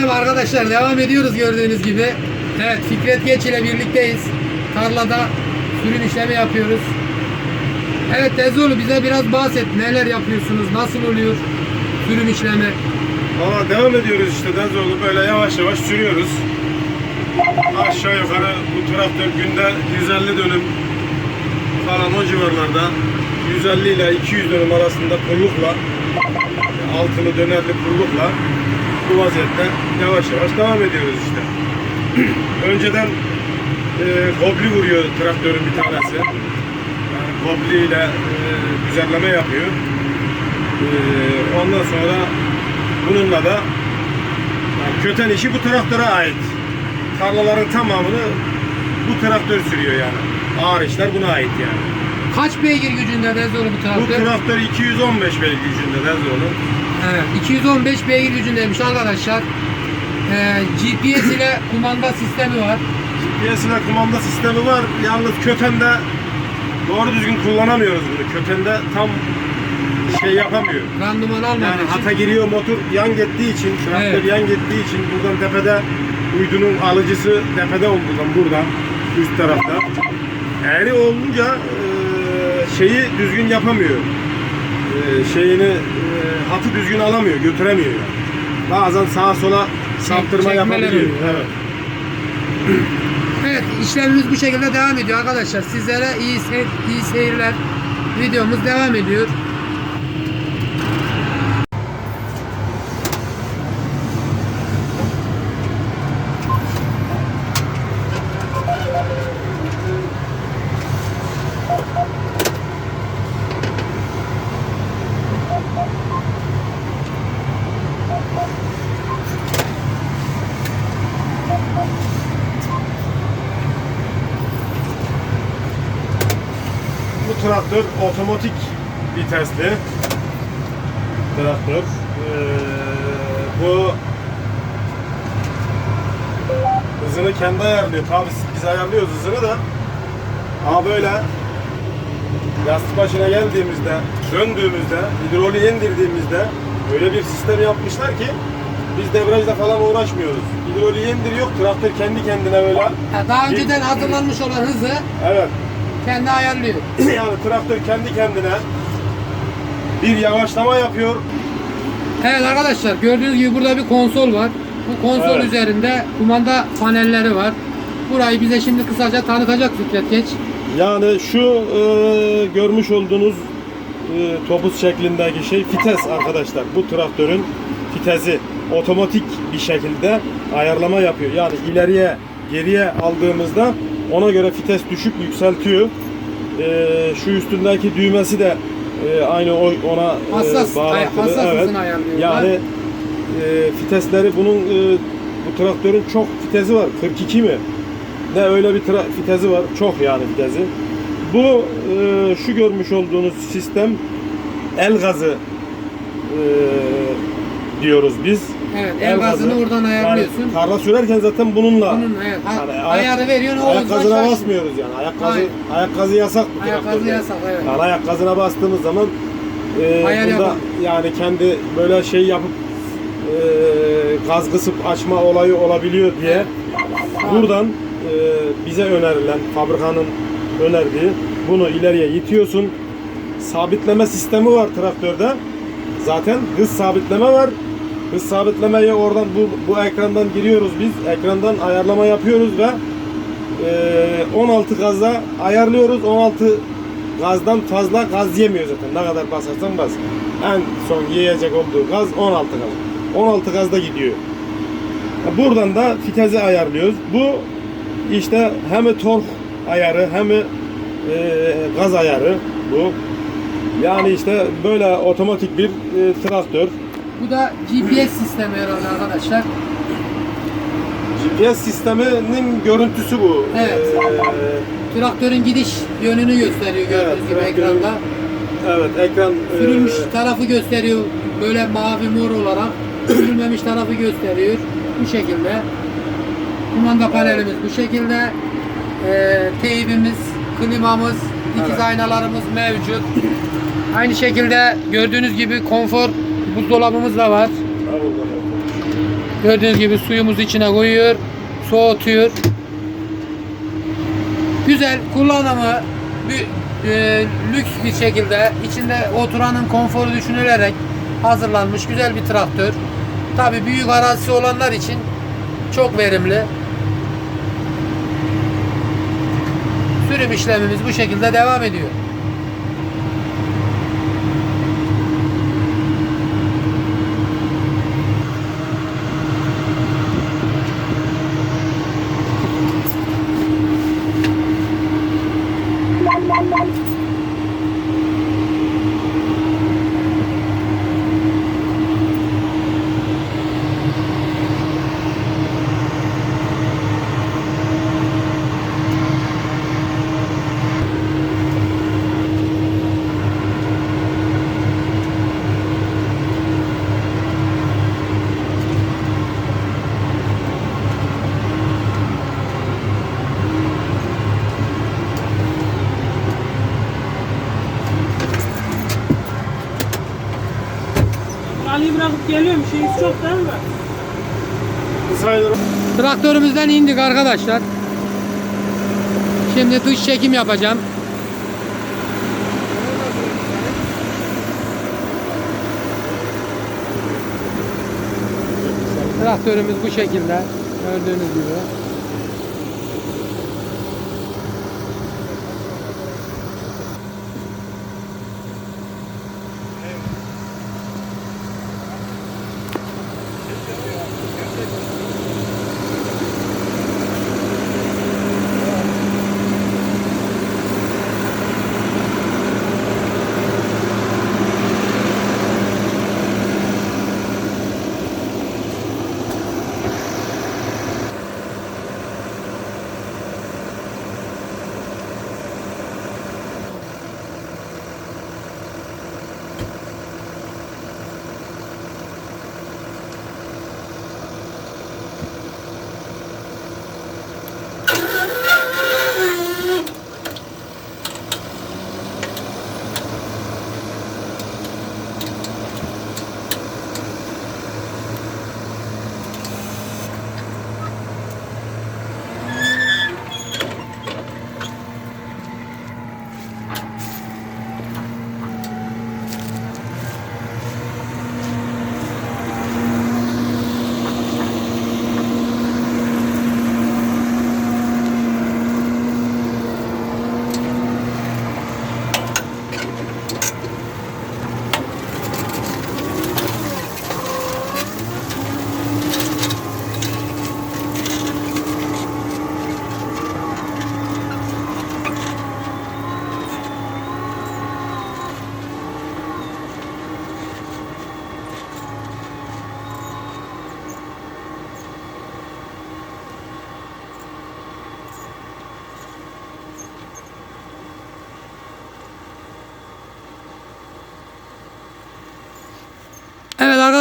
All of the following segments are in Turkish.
Merhaba arkadaşlar devam ediyoruz gördüğünüz gibi. Evet Fikret Geç ile birlikteyiz. Tarlada sürüm işlemi yapıyoruz. Evet Tezoğlu bize biraz bahset. Neler yapıyorsunuz? Nasıl oluyor sürüm işlemi? Valla devam ediyoruz işte Denzoğlu böyle yavaş yavaş sürüyoruz. Aşağı yukarı bu traktör günde 150 dönüm falan o civarlarda 150 ile 200 dönüm arasında pullukla altılı dönerli pullukla bu vaziyette yavaş yavaş devam ediyoruz işte. Önceden e, hobli vuruyor traktörün bir tanesi. Yani hobli ile e, düzenleme yapıyor. E, ondan sonra bununla da yani köten işi bu traktöre ait. Tarlaların tamamını bu traktör sürüyor yani. Ağır işler buna ait yani. Kaç beygir gücünde Tezoğlu bu Bu traktör? traktör 215 beygir gücünde Denzoğlu. Evet 215 beygir gücündeymiş arkadaşlar. Ee, GPS ile kumanda sistemi var. GPS ile kumanda sistemi var. Yalnız kötende doğru düzgün kullanamıyoruz bunu. Kötende tam şey yapamıyor. Randıman almadığı Yani için. hata giriyor motor yan gittiği için, traktör Evet. yan gittiği için buradan tepede uydunun alıcısı tepede olduğundan buradan üst tarafta. Eğri olunca e, şeyi düzgün yapamıyor. E, şeyini e, hatı düzgün alamıyor, götüremiyor. Yani. Bazen sağa sola saptırma yapabiliyor. oluyor. Evet. Evet işlemimiz bu şekilde devam ediyor arkadaşlar. Sizlere iyi, seyir, iyi seyirler. Videomuz devam ediyor. Bu traktör otomatik vitesli traktör. Ee, bu hızını kendi ayarlıyor. Tabii biz ayarlıyoruz hızını da. Ama böyle yastık başına geldiğimizde, döndüğümüzde, hidroliği indirdiğimizde öyle bir sistem yapmışlar ki biz debriyajla falan uğraşmıyoruz. Hidroliği indiriyor, traktör kendi kendine böyle. Ha, Daha önceden hazırlanmış olan hızı Evet, kendi ayarlıyor. yani traktör kendi kendine bir yavaşlama yapıyor. Evet arkadaşlar gördüğünüz gibi burada bir konsol var. Bu konsol Evet. üzerinde kumanda panelleri var. Burayı bize şimdi kısaca tanıtacak Fikret Geç. Yani şu e, görmüş olduğunuz e, topuz şeklindeki şey fites arkadaşlar. Bu traktörün fitesi otomatik bir şekilde ayarlama yapıyor. Yani ileriye geriye aldığımızda ona göre fites düşüp yükseltiyor. E, şu üstündeki düğmesi de e, aynı o- ona e, Hassas, ay- bağlantılı. hassas evet. ayarlıyor. Yani e, fitesleri bunun e, bu traktörün çok fitesi var. 42 mi? Ne öyle bir fitesi var. Çok yani fitesi. Bu e, şu görmüş olduğunuz sistem el gazı e, diyoruz biz. Evet, el gazını oradan ayarlıyorsun. Yani tarla sürerken zaten bununla Bunun evet, ha- Yani ayak- ayarı veriyorsun ayak gazına şaş- basmıyoruz yani. Ayak gazı Hayır. ayak gazı yasak bu Ayak gazı traktörde. yasak, evet. Yani ayak gazına bastığımız zaman e, Ayar bunda yapalım. yani kendi böyle şey yapıp e, gaz kısıp açma olayı olabiliyor diye buradan e, bize önerilen fabrikanın önerdiği bunu ileriye itiyorsun. Sabitleme sistemi var traktörde. Zaten hız sabitleme var. Hız sabitlemeyi oradan bu, bu ekrandan giriyoruz biz. Ekrandan ayarlama yapıyoruz ve e, 16 gazla ayarlıyoruz. 16 gazdan fazla gaz yemiyor zaten. Ne kadar basarsan bas. En son yiyecek olduğu gaz 16 gaz. 16 gazda gidiyor. Buradan da fitezi ayarlıyoruz. Bu işte hem tork ayarı hem e, gaz ayarı bu. Yani işte böyle otomatik bir e, traktör. Bu da GPS sistemi herhalde arkadaşlar. GPS sisteminin görüntüsü bu. Evet. Ee, Traktörün gidiş yönünü gösteriyor gördüğünüz Evet, gibi ekranda. evet ekran e, Sürülmüş tarafı gösteriyor böyle mavi mor olarak. Sürülmemiş tarafı gösteriyor. Bu şekilde. Kumanda panelimiz bu şekilde. Ee, teybimiz, klimamız, dikiz Evet. aynalarımız mevcut. Aynı şekilde gördüğünüz gibi konfor buzdolabımız da var. Gördüğünüz gibi suyumuzu içine koyuyor. Soğutuyor. Güzel kullanımı bir, e, lüks bir şekilde içinde oturanın konforu düşünülerek hazırlanmış güzel bir traktör. Tabi büyük arazisi olanlar için çok verimli. Sürüm işlemimiz bu şekilde devam ediyor. Ali'yi bırakıp geliyorum. Şeyimiz çok değil mi? Sayılır. Traktörümüzden indik arkadaşlar. Şimdi dış çekim yapacağım. Traktörümüz bu şekilde. Gördüğünüz gibi.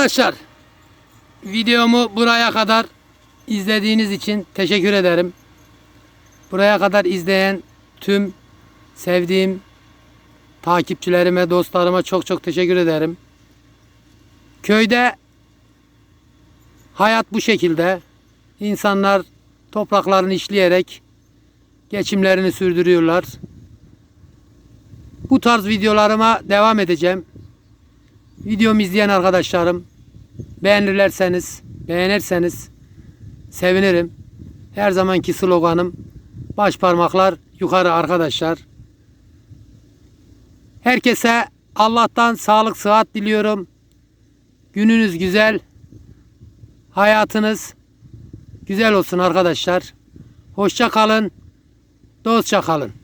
Arkadaşlar. Videomu buraya kadar izlediğiniz için teşekkür ederim. Buraya kadar izleyen tüm sevdiğim takipçilerime, dostlarıma çok çok teşekkür ederim. Köyde hayat bu şekilde. İnsanlar topraklarını işleyerek geçimlerini sürdürüyorlar. Bu tarz videolarıma devam edeceğim. Videomu izleyen arkadaşlarım beğenirlerseniz, beğenirseniz sevinirim. Her zamanki sloganım baş parmaklar yukarı arkadaşlar. Herkese Allah'tan sağlık sıhhat diliyorum. Gününüz güzel. Hayatınız güzel olsun arkadaşlar. Hoşça kalın. Dostça kalın.